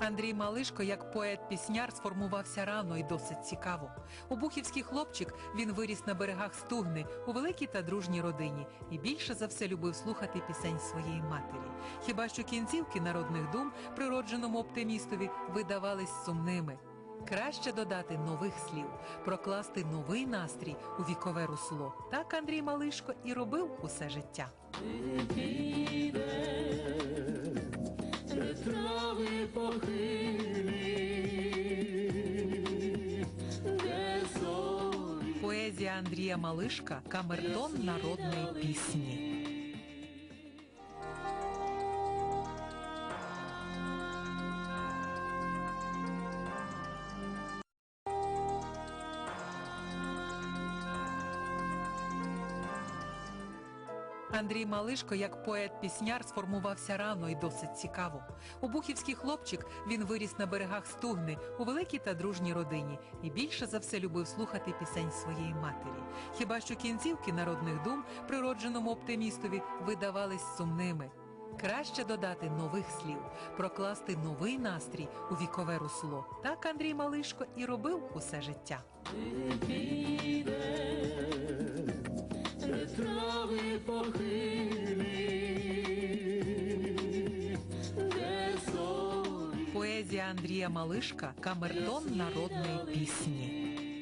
Андрій Малишко, як поет-пісняр, сформувався рано і досить цікаво. Обухівський хлопчик він виріс на берегах Стугни у великій та дружній родині і більше за все любив слухати пісень своєї матері. Хіба що кінцівки народних дум природженому оптимістові видавались сумними. Краще додати нових слів, прокласти новий настрій у вікове русло. Так Андрій Малишко і робив усе життя. Поезія Андрія Малишка камертон народної пісні. Андрій Малишко, як поет-пісняр, сформувався рано і досить цікаво. Обухівський хлопчик він виріс на берегах Стугни у великій та дружній родині і більше за все любив слухати пісень своєї матері. Хіба що кінцівки народних дум природженому оптимістові видавались сумними. Краще додати нових слів, прокласти новий настрій у вікове русло. Так Андрій Малишко і робив усе життя. Поезія Андрія Малишка камертон народної пісні.